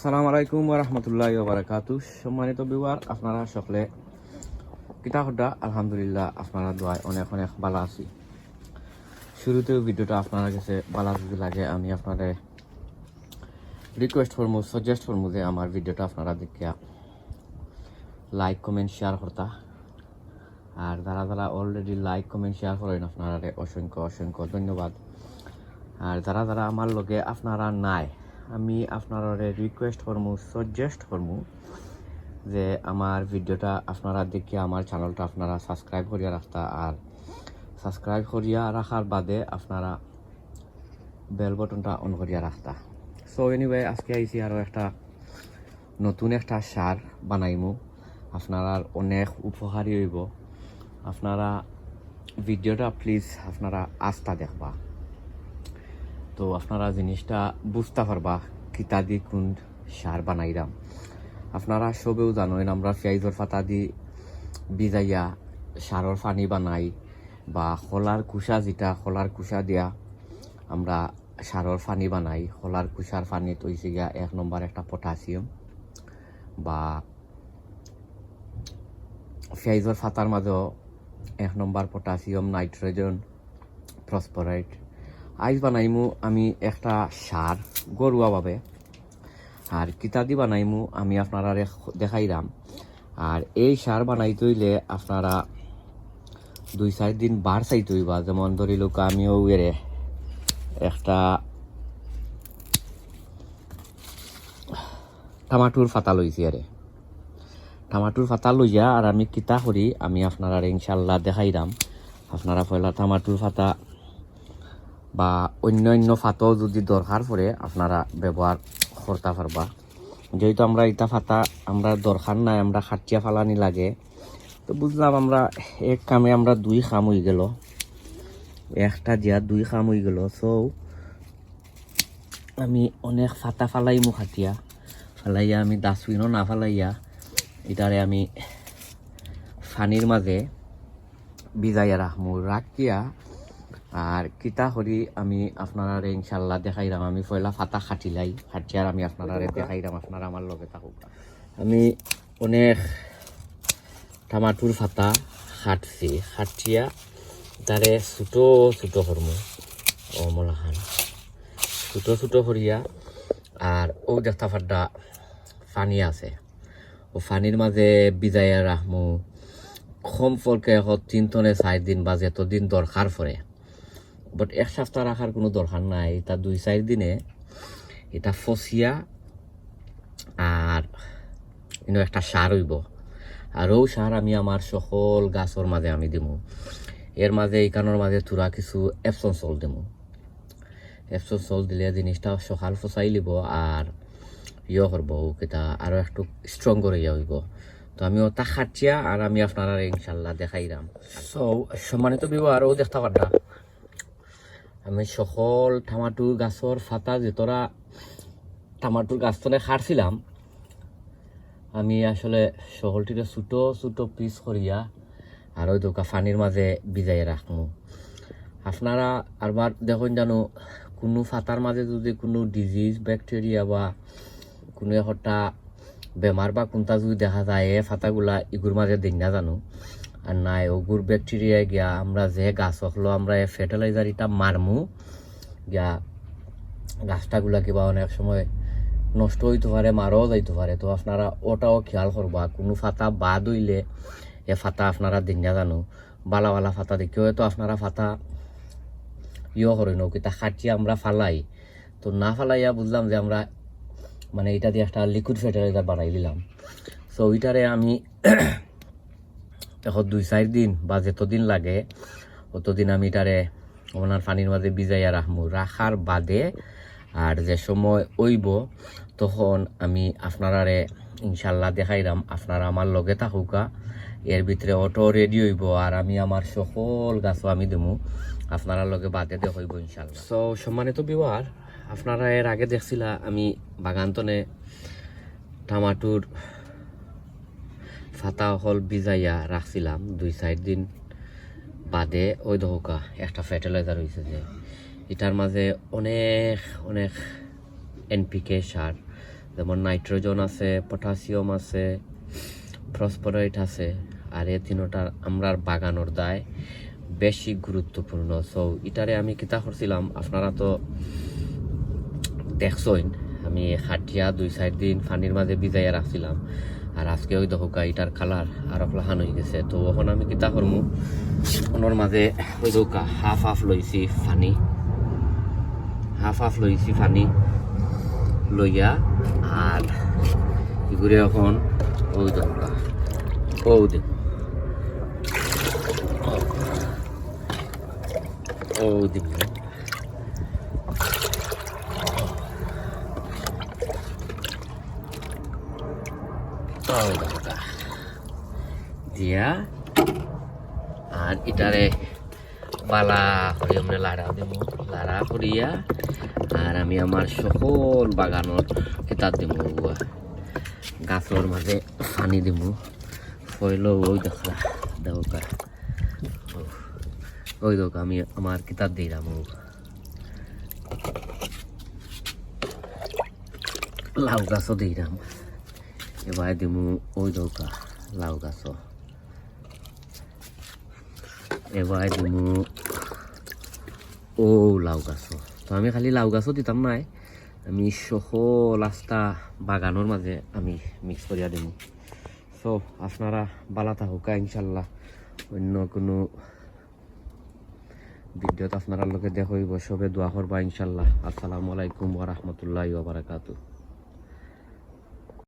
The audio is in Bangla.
আসসালামু আলাইকুম রহমতুল্লাহ বারাকাতু। সম্মানিত বিবার আপনারা সকলে কিতা হড্ডা আলহামদুলিল্লাহ আপনারা দোয়ায় অনেক অনেক ভালো আছি। শুরুতেও ভিডিওটা আপনারা কাছে ভালো যদি লাগে, আমি আপনাদের রিকোয়েস্ট করব সাজেস্ট করব যে আমার ভিডিওটা আপনারা দেখিয়া লাইক কমেন্ট শেয়ার করতা। আর যারা যারা অলরেডি লাইক কমেন্ট শেয়ার করেন আপনারা অসংখ্য অসংখ্য ধন্যবাদ। আর যারা যারা আমার লগে আপনারা নাই আমি আপনারা রিকোয়েস্ট করমু সাজেস্ট করমু যে আমার ভিডিওটা আপনারা দেখে আমার চ্যানেলটা আপনারা সাবস্ক্রাইব করিয়া রাখতা আর সাবস্ক্রাইব করিয়া রাখার বাদে আপনারা বেল বটনটা অন করিয়া রাখতা সো এনিওয়ে আজকে আইছি আরও একটা নতুন একটা সার বানাইমু। আপনারা অনেক উপকারী হইব। আপনারা ভিডিওটা প্লিজ আপনারা আস্থা দেখবা। তো আপনারা জিনিসটা বুঝতে পারবা, কিতা দি কোন সার বানাইলাম আপনারা সবেও জানেন আমরা পেঁয়াজের পাতা দি বিজাইয়া সারর পানি বানাই, বা খোলার কুসা যেটা, খোলার কুসা দিয়া আমরা সারর পানি বানাই। খোলার কুসার পানি তৈছে গিয়া এক নম্বর একটা পটাশিয়াম, বা পেঁয়াজের পাতার মাঝেও এক নম্বর পটাশিয়াম, নাইট্রোজেন, ফসফরাইট আইস বানাইমু আমি একটা সার গরুয়াভাবে আর কিতাদি বানাইমু আমি আপনারা দেখাইলাম আর এই সার বানাই তৈলে আপনারা দুই চার দিন বার চাই তৈবা যেমন ধরি লোক আমিও এরে একটা টামাটোর ফাতা লইছি আরে টামাটোর ফাতা লইয়া আর আমি কিতা করি আমি আপনারা ইনশাল্লাহ দেখাইলাম আপনারা পয়লা টামাটোর ফাতা বা অন্য অন্য ফাতাও যদি দরকার পড়ে, আপনারা ব্যবহার করতে পারবা। যেহেতু আমরা ইটা ফাতা আমরা দরকার নাই, আমরা খাটিয়া ফালানি লাগে। তো বুঝলাম আমরা এক কামে আমরা দুই খাম হয়ে গেল। একটা দিয়া দুই খাম হয়ে গেল। সো আমি অনেক ফাতা ফালাই ফালাইমু খাটিয়া। ফালাইয়া আমি ডাস্টবিনও না ফালাইয়া এটারে আমি ফানির মাঝে বিজাইয়া রাখমু। রাখিয়া আর কিতা করি আমি আপনারা ইনশাল্লাহ দেখাইলাম আমি পয়লা ফাতা খাটিলাই খাটিয়ার আমি আপনারা দেখাইলাম আপনারা আমার লগে থাকুক। আমি অনেক টামাটোর ফাতা খাটছি। খাটিয়া তারে ছোটো ছোটো করমু অমলাখান ছোটো ছোটো করিয়া আর ও দেখতা ফাড্ডা পানি আছে। ও পানির মাঝে বিজাইয়া রাখমু কম ফলকে তিন টনে চার দিন বা যতদিন দরকার পড়ে বাট এক সপ্তাহ রাখার কোনো দরকার নাই। এটা দুই, চার দিনে এটা ফসিয়া আর কিন্তু একটা সার হইব। আর ও সার আমি আমার সকল গাছর মাঝে আমি দিমু। এর মাঝে এইখানোর মাঝে তুরা কিছু এপসন সল দিমু। এপসন সল দিলে জিনিসটা সকাল ফসাই লিব আর ইয়ে করব কেটা আরও একটু স্ট্রং করে ইয়ে হইব। তো আমিও ওটা খাটিয়া আর আমি আপনারা ইনশাল্লাহ দেখাইলাম সো সম্মানিত বিবাহ আরও দেখতে পারটা আমি সকল টামাটোর গাছর ফাতা যেতরা টামাটোর গাছতনে খাড়ছিলাম আমি আসলে সকলটিকে ছোটো ছোটো পিস করিয়া আর ওই দোকা পানির মাঝে বিজাই রাখমু। আপনারা আরবার দেখুন জানো, কোনো ফাতার মাঝে যদি কোনো ডিজিজ ব্যাকটেরিয়া বা কোনো একটা বেমার বা কোনটা যদি দেখা যায় এ ফাতাগুলা ইগুর মাঝে দিন না জানো। আর নাই ওগুর ব্যাকটেরিয়া গিয়া আমরা যে গাছ হলো, আমরা ফার্টিলাইজার এটা মারমু। গিয়া গাছটাগুলা কিবা অনেক সময় নষ্ট হইতে পারে, মারাও যাইতে পারে। তো আপনারা ওটাও খেয়াল করবা, কোনো ফাতা বাদ হইলে এ ফাতা আপনারা দিন না জানো। বালা বালা ফাতা দেখিও তো আপনারা ফাতা ইয়ে করেন কিতা খাটিয়ে আমরা ফালাই। তো না ফালাইয়া বুঝলাম যে আমরা মানে এটা দিয়ে একটা লিকুইড ফার্টিলাইজার বানাই দিলাম। সো ওইটারে আমি এখন দুই, চার দিন বা যতদিন লাগে। অতদিন আমি তারে ওনার পানির মাঝে বিজাইয়া রাখব রাখার বাদে আর যে সময় ওইব তখন আমি আপনারারে ইনশাল্লাহ দেখাইলাম। আপনারা আমার লগে থাকুকা এর ভিতরে অটো রেডি হইব আর আমি আমার সকল গাছও আমি দেবো আপনারা লগে বাদে দেখাইব ইনশাল্লাহ সো সম্মানিত বিবার আপনারা এর আগে দেখছিলা আমি বাগানতনে টামাটোর ফাতা হল বিজাইয়া রাখছিলাম দুই চার দিন বাদে ওই দহকা একটা ফার্টিলাইজার হয়েছে যে। এটার মাঝে অনেক অনেক এনপিকে সার, যেমন নাইট্রোজেন আছে পটাশিয়াম আছে ফসফরাইট আছে, আর এ তিনোটার আমরার বাগানোর দায় বেশি গুরুত্বপূর্ণ। সো ইটারে আমি কিতা করছিলাম, আপনারা তো দেখছইন, আমি হাটিয়া দুই চার দিন পানির মাঝে ভিজাইয়া রাখছিলাম। আর আজকে ওই দেখো এটার কালার আর লাহান হয়ে গেছে। তো এখন আমি কিতা করমু? ওনার মাঝে ওই দৌকা হাফ হাফ লইছি ফানি। হাফ হাফ লইছি ফানি। লইয়া আর এগুলো এখন? ওই দৌকা ও দেখ ও দিব দিয়া, আর এটারে বালা করে আমরা লাড়া দিব। লাড়া করিয়া, আর আমি আমার সকল বাগানত এটাত দিব। গাছর মাঝে পানি দিব। ফইল ওই দেখলা দেওকা ওই দেখ আমি আমার কিতাব দিলাম লাউ গাছও দিলাম এবার দিমু ওই দৌকা লাউ গাছও এবার দিমু ও লাউ গাছও তো আমি খালি লাউ গাছও দিতাম নাই আমি সকল রাস্তা বাগানোর মাঝে আমি মিক্স করিয়া দিম সো আপনারা বালা থাকুকা ইনশাল্লাহ অন্য কোনো ভিডিওত আপনারা লোকে দেখইব সবে দোয়া করবা ইনশাল্লাহ আসসালামু আলাইকুম ওয়া বারাকাতুহু